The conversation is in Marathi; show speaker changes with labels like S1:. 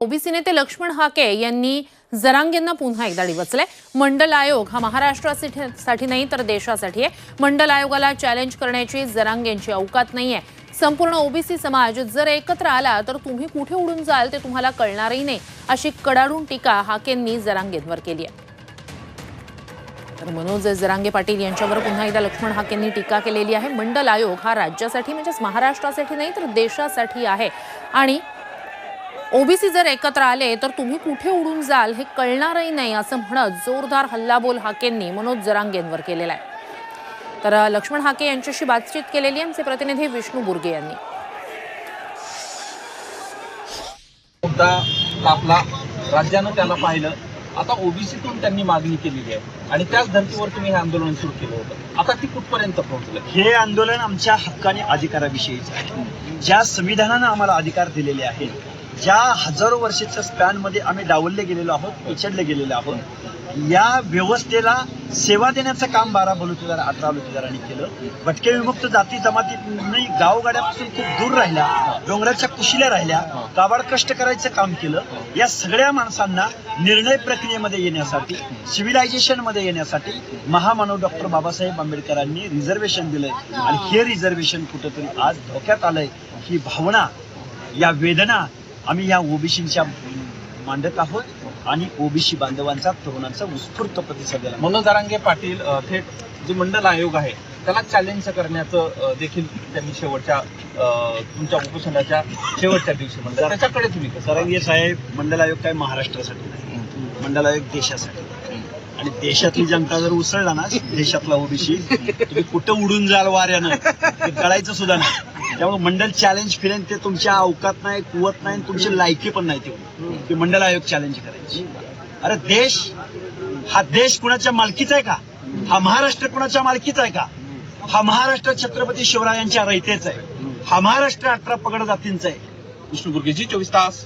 S1: ओबीसी नेते लक्ष्मण हाके यांनी जरांगेंना पुन्हा एकदा डिवचलंय. मंडल आयोग हा महाराष्ट्रासाठी साठी नाही तर देशासाठी आहे. मंडल आयोगाला चॅलेंज करण्याची जरांगेंची अवकात नाही आहे संपूर्ण ओबीसी समाज जर एकत्र आला तर तुम्ही कुठे उडून जाल ते तुम्हाला कळणारही नाही. अशी कडाडून टीका हाकेंनी जरांगेंवर केली आहे. तर मनोज जरांगे पाटील यांच्यावर पुन्हा एकदा लक्ष्मण हाकेंनी टीका केलेली आहे. मंडल आयोग हा राज्यासाठी म्हणजेच महाराष्ट्रासाठी नाही तर देशासाठी आहे. आणि ओबीसी जर एकत्र आले तर तुम्ही कुठे उडून जाल हे कळणारही नाही असं म्हणत जोरदार हल्लाबोल हाकेंनी मनोज जरांगेंवर केलेला आहे. तर लक्ष्मण हाके यांच्याशी बातचीत केलेली आहे आमचे प्रतिनिधी विष्णू बुर्गे यांनी.
S2: मुद्दा राज्यानं त्याला पाहिलं. आता ओबीसीतून त्यांनी मागणी केलेली आहे. आणि त्याच धर्तीवर तुम्ही हे आंदोलन सुरू केलं होतं. आता ती कुठपर्यंत पोहोचलं?
S3: हे आंदोलन आमच्या हक्काने अधिकाराविषयीच आहे. ज्या संविधानानं आम्हाला अधिकार दिलेले आहेत ज्या हजारो वर्षाच्या स्पॅनमध्ये आम्ही डावलले गेलेलो आहोत पिछडले गेलेलो आहोत या व्यवस्थेला सेवा देण्याचं काम बारा बलुतेदार अठरा बलुतेदारांनी केलं. भटके विमुक्त जाती जमाती गावगाड्यापासून खूप दूर राहिल्या डोंगराच्या कुशीला राहिल्या काबाड कष्ट करायचं काम केलं. या सगळ्या माणसांना निर्णय प्रक्रियेमध्ये येण्यासाठी सिव्हिलायझेशनमध्ये येण्यासाठी महामानव डॉक्टर बाबासाहेब आंबेडकरांनी रिझर्वेशन दिलंय. आणि हे रिझर्वेशन कुठंतरी आज धोक्यात आलंय. ही भावना या वेदना आम्ही या ओबीसीच्या मांडत आहोत आणि ओबीसी बांधवांचा तरुणांचा उत्स्फूर्त प्रतिसाद दिला
S2: मनोज दारांगे पाटील थेट जो मंडल आयोग आहे त्याला चॅलेंज करण्याचं देखील त्यांनी शेवटच्या तुमच्या उपोषणाच्या शेवटच्या दिवशी म्हणलं. त्याच्याकडे तुम्ही
S3: सरंगे साहेब मंडल आयोग काय महाराष्ट्रासाठी नाही. मंडल आयोग देशासाठी आणि देशातली जनता जर उसळला ना देशातला ओबीसी तुम्ही कुठं उडून जाल वाऱ्यानं? ते कळायचं सुद्धा नाही. त्यामुळे मंडल चॅलेंज फिरेन ते तुमच्या अवकात नाही कुवत नाही आणि तुमची लायकी पण नाही तेवढी. की मंडल आयोग चॅलेंज करायची. अरे देश हा देश कुणाच्या मालकीचा आहे का? हा महाराष्ट्र कुणाच्या मालकीचा आहे का? हा महाराष्ट्र छत्रपती शिवरायांच्या रयतेचा आहे. हा महाराष्ट्र अठरा पगड जातींचा आहे.
S2: विष्णू बुर्गेजी चोवीस तास.